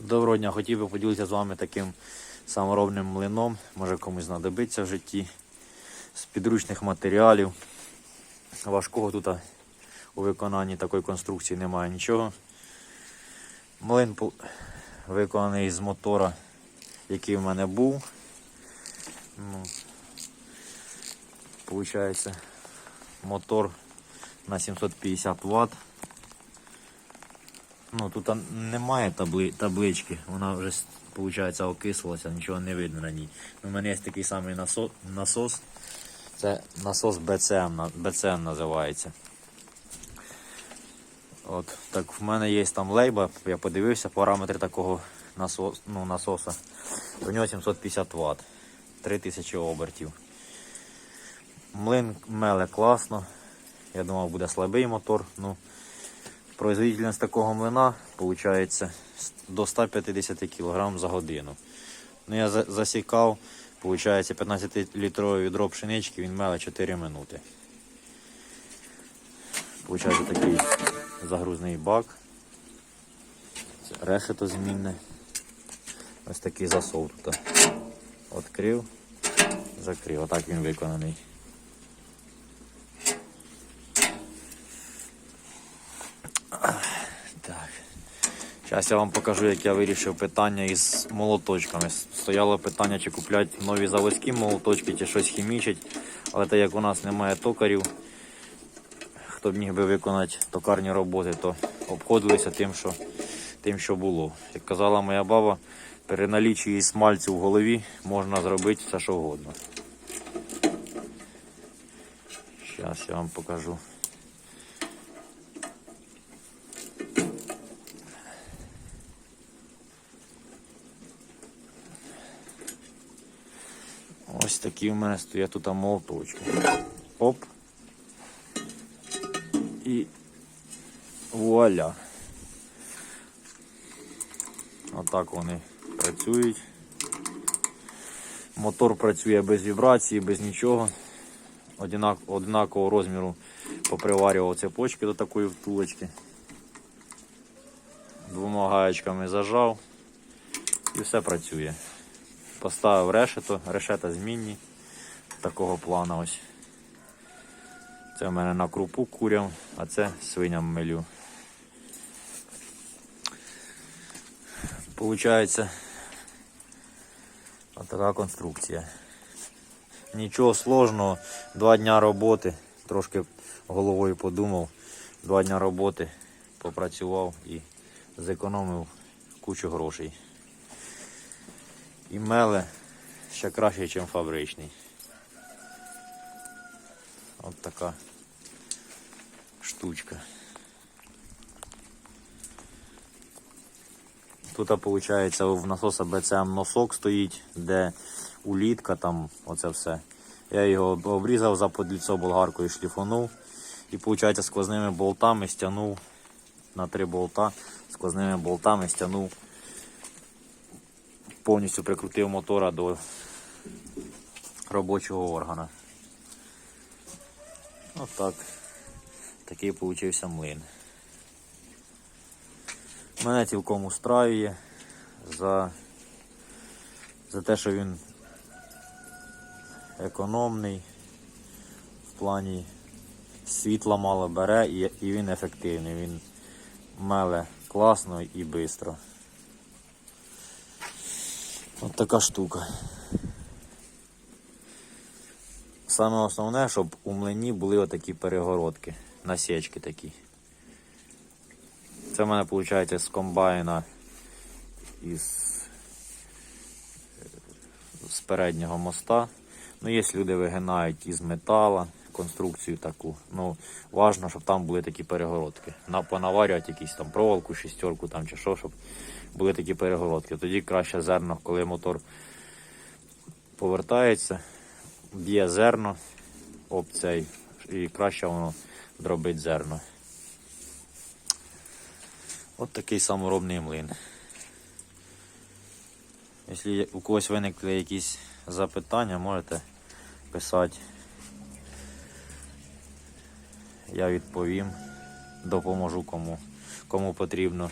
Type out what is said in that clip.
Доброго дня, хотів би поділитися з вами таким саморобним млином. Може комусь знадобиться в житті. З підручних матеріалів. Важкого тут у виконанні такої конструкції немає нічого. Млин виконаний з мотора, який в мене був. Ну, Получається мотор на 750 Вт. Ну, тут немає табли, таблички, вона вже виходить, окислилася, нічого не видно на ній. У мене є такий самий насос, насос. Це насос на- BCM називається. От, так в мене є там лейба, я подивився параметри такого насос, ну, насоса. У нього 750 Вт, 3000 обертів. Млин меле класно. Я думав, буде слабий мотор. Ну, Производительність такого млина виходить до 150 кг за годину. Ну, я засікав, виходить 15-літрове відро пшенички, він меле 4 минути. Получається такий загрузний бак. Решето змінне. Ось такий засов тут. Открив, закрив. Отак він виконаний. Зараз я вам покажу, як я вирішив питання із молоточками. Стояло питання, чи купляти нові заводські молоточки, чи щось хімічить. Але так як у нас немає токарів, хто б міг би виконати токарні роботи, то обходилися тим, що, тим, що було. Як казала моя баба, при налічі смальцю в голові можна зробити все, що угодно. Зараз я вам покажу. Ось такі в мене стоять тут молоточки. Оп. І вуаля. Отак вони працюють. Мотор працює без вібрації, без нічого. Одинак, одинакового розміру поприварював цепочки до такої втулочки. Двома гаєчками зажав і все працює. Поставив решето, решета змінні такого плану ось. Це в мене на крупу курям, а це свиням милю. Получається така конструкція. Нічого сложного, два дня роботи, трошки головою подумав, два дня роботи попрацював і зекономив кучу грошей. І меле ще краще, ніж фабричний. От така штучка. Тут, виходить, в насоса BCM носок стоїть, де улітка, там оце все. Я його обрізав за подліцо болгаркою шліфанув. І, виходить, сквозними болтами стягнув на три болта, сквозними болтами стягнув повністю прикрутив мотора до робочого органа. Отак. Такий получився млин. Мене цілком устраює за, за те, що він економний, в плані світла мало бере і, і він ефективний. Він меле класно і швидко. От така штука. Саме основне, щоб у млині були отакі перегородки, насічки такі. Це в мене виходить з комбайна із з переднього моста. Ну, є люди вигинають із метала конструкцію таку. Ну, важливо, щоб там були такі перегородки. На, понаварювати якісь там проволоку, шістерку там чи що, щоб були такі перегородки. Тоді краще зерно, коли мотор повертається, б'є зерно об цей, і краще воно дробить зерно. От такий саморобний млин. Якщо у когось виникли якісь запитання, можете писати. Я відповім, допоможу кому, кому потрібно.